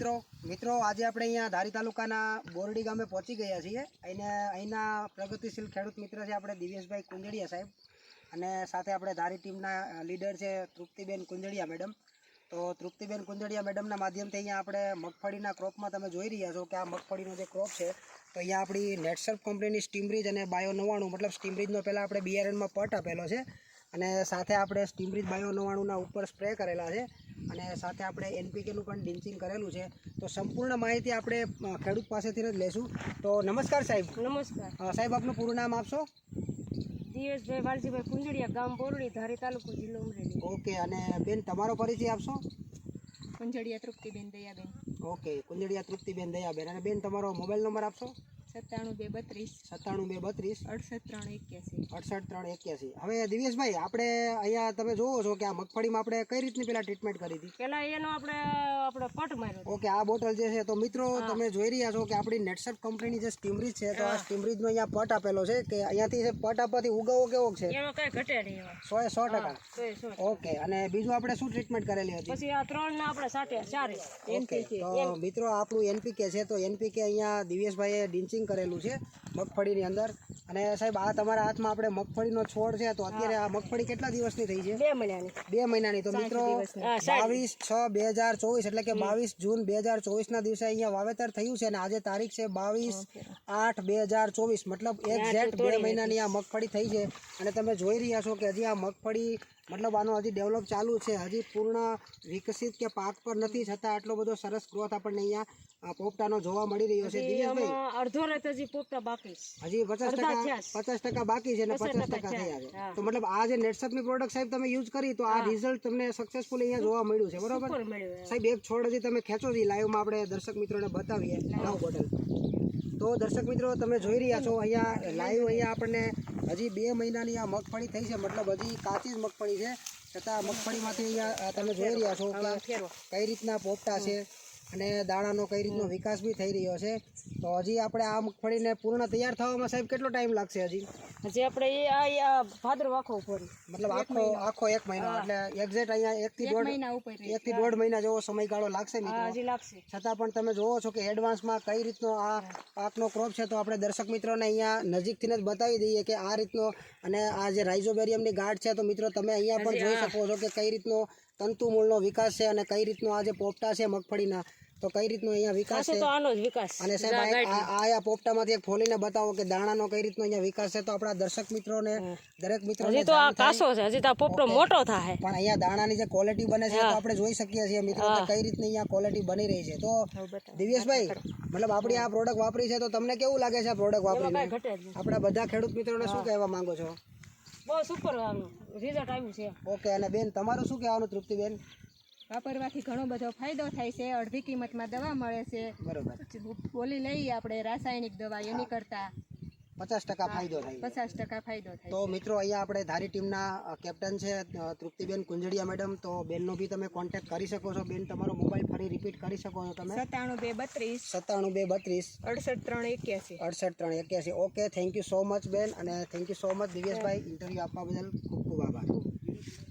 મિત્રો મિત્રો, આજે આપણે અહીંયા ધારી તાલુકાના બોરડી ગામે પહોંચી ગયા છીએ. અને અહીંના પ્રગતિશીલ ખેડૂત મિત્ર છે આપણે દિવેશભાઈ કુંજડિયા સાહેબ. અને સાથે આપણે ધારી ટીમના લીડર છે તૃપ્તિબેન કુંજડિયા મેડમ. તો તૃપ્તિબેન કુંજડિયા મેડમના માધ્યમથી અહીંયા આપણે મગફળીના ક્રોપમાં તમે જોઈ રહ્યા છો કે આ મગફળીનો જે ક્રોપ છે, તો અહીંયા આપણી નેટસર્ફ કંપનીની સ્ટીમરીજ અને બાયો નવ્વાણું, મતલબ સ્ટીમરીજનો પહેલાં આપણે બિયારણમાં પટ આપેલો છે. અને સાથે આપણે સ્ટીમરીજ બાયો નવ્વાણુંના ઉપર સ્પ્રે કરેલા છે. અને સાથે આપણે એનપીકેનું પણ ડિન્ચિંગ કરેલું છે. તો સંપૂર્ણ માહિતી આપણે ખેડૂત પાસેથી જ લેશું. તો નમસ્કાર સાહેબ. નમસ્કાર. સાહેબ આપનું પૂરું નામ આપશો? દિવેશભાઈ વાલજીભાઈ કુંજડિયા ગામ બોરડી ધારી તાલુકો જિલ્લો અમરેલી. ઓકે અને બેન તમારો પરિચય આપશો? કુંજડિયા તૃપ્તિબેન દયાબેન. ઓકે કુંજડિયા તૃપ્તિબેન દયાબેન. અને બેન તમારો મોબાઈલ નંબર આપશો? સત્તાણું બે બત્રીસ. સત્તાણું બે બત્રીસ. અડસઠ ત્રણ એક્યાસી. અડસઠ ત્રણ એક્યાસી. હવે દિવેશભાઈ આપણે અહીંયા તમે જોવો છો કે આ મગફળીમાં આપણે કઈ રીતની પેલા ટ્રીટમેન્ટ કરી હતી? પેલા એનો આપણે આપણે પટ માર્યો ઓકે આ બોટલ જે છે તો મિત્રો તમે જોઈ રહ્યા છો કે આપણી નેટસર્ફ કંપનીની જે સ્ટીમરીજ છે તો આ સ્ટીમરીજનો અહીંયા પટ આપેલો છે કે અહીંયાથી પટ આપવાથી ઉગાવો કેવો છે? એમાં કઈ ઘટે નહીં સો એ સો ટકા. ઓકે અને બીજું આપણે શું ટ્રીટમેન્ટ કરેલી હતી? પછી આ ત્રણ ને આપણે સાથે ચારે ઓકે તો મિત્રો આપણું એનપીકે છે તો એનપીકે અહીંયા દિવેશભાઈએ ડિન્ચિંગ કરેલું છે મગફળીની અંદર. અને સાહેબ આ તમારા હાથમાં આપણે મગફળીનો છોડ છે તો અત્યારે આ મગફળી કેટલા દિવસની થઈ છે? બે મહિનાની. બે મહિનાની. તો મિત્રો બાવીસ છ બે હજાર ચોવીસ એટલે કે બાવીસ જૂન બે હજાર ચોવીસના દિવસે અહીંયા વાવેતર થયું છે અને આજે તારીખ છે બાવીસ આઠ બે હજાર ચોવીસ. મતલબ એક્ઝેક્ટ બે મહિનાની આ મગફળી થઈ છે. અને તમે જોઈ રહ્યા છો કે હજી આ મગફળી મતલબ આનો હજી ડેવલપ ચાલુ છે. હજી પૂર્ણ વિકસિત કે પાક પર નથી છતાં આટલો બધો સરસ ગ્રોથ આપણને અહીંયા પોપટાનો જોવા મળી રહ્યો છે. આમાં રાત હજી પોપટા બાકી હજી પચાસ ટકા પચાસ ટકા બાકી છે અને પચાસ ટકા થયા છે તો મતલબ આ જે નેટસપની પ્રોડક્ટ સાહેબ તમે યુઝ કરી તો આ રિઝલ્ટ તમને સક્સેસફુલ અહીંયા જોવા મળ્યું છે બરોબર. સાહેબ એક છોડ હજી તમે ખેંચો જી લાઈવમાં આપણે દર્શક મિત્રોને બતાવીએ નવ બોટલ તો દર્શક મિત્રો તમે જોઈ રહ્યા છો અહીંયા લાઈવ અહીંયા આપણને હજી બે મહિનાની આ મગફળી થઈ છે મતલબ હજી કાચી જ મગફળી છે. છતાં મગફળીમાંથી અહીંયા તમે જોઈ રહ્યા છો કે કઈ રીતના પોપટા છે અને દાણાનો કઈ રીતનો વિકાસ બી થઈ રહ્યો છે. તો હજી આપણે આ મગફળીને પૂર્ણ તૈયાર થવામાં સાહેબ કેટલો ટાઈમ લાગશે હજી? હજી આપણે એ આ ભાદરવો આખો ઉપર. મતલબ આખો આખો એક મહિનો. એટલે એક્ઝેક્ટ અહીંયા એક થી દોઢ મહિના ઉપર એક થી દોઢ મહિના જેવો સમયગાળો લાગશે હજી લાગશે. છતાં પણ તમે જોવો છો કે એડવાન્સમાં કઈ રીતનો આ પાકનો ક્રોપ છે તો આપણે દર્શક મિત્રોને અહીંયા નજીકથી જ બતાવી દઈએ કે આ રીતનો અને આ જે રાઇઝોબેરિયમની ગાંઠ છે તો મિત્રો તમે અહીંયા પણ જોઈ શકો છો કે કઈ રીતનો તંતુ મૂળનો વિકાસ છે અને કઈ રીતનો આ જે પોપટા છે મગફળીના તો કઈ રીતનો અહીંયા વિકાસ છે? તો આનો જ વિકાસ. અને સાહેબ આ- આ આ આ પોપટામાંથી એક ફોલીને બતાવો કે દાણાનો કઈ રીતનો અહીંયા વિકાસ છે તો આપણા દર્શક મિત્રોને દરેક મિત્રો હજી તો આ કાસો છે હજી તો પોપટો મોટો થાય. પણ અહીંયા દાણાની જે ક્વોલિટી બને છે તો આપણે જોઈ શકીએ છીએ મિત્રો કે કઈ રીતની અહીંયા ક્વોલિટી બની રહી છે. તો દિવ્યેશભાઈ મતલબ આપણી આ પ્રોડક્ટ વાપરી છે તો તમને કેવું લાગે છે આ પ્રોડક્ટ વાપરીને? આપણા બધા ખેડૂત મિત્રોને શું કહેવા માંગો છો? બહુ સુપર રિઝલ્ટ આવ્યું છે. ઓકે અને બેન તમારું શું કહેવાનું તૃપ્તિબેન? વાપરવાથી ઘણો બધો ફાયદો થાય છે અડધી કિંમતમાં દવા મળે છે. બરોબર. બોલી લઈએ આપણે રાસાયણિક દવા એની કરતા. પચાસ ટકા ફાયદો થાય. પચાસ ટકા ફાયદો થાય તો મિત્રો અહીંયા આપણે ધારી ટીમના કેપ્ટન છે તૃપ્તિબેન કુંજડિયા મેડમ. તો બેનનો બી તમે કોન્ટેક્ટ કરી શકો છો. બેન તમારો મોબાઈલ ફરી રિપીટ કરી શકો છો તમે. સત્તાણું બે બત્રીસ. સત્તાણું બે બત્રીસ. અડસઠ ત્રણ એક્યાસી. અડસઠ ત્રણ એક્યાસી. Okay thank you so much બેન. અને thank you so much Divyeshbhai. Interview આપવા બદલ ખૂબ ખૂબ આભાર.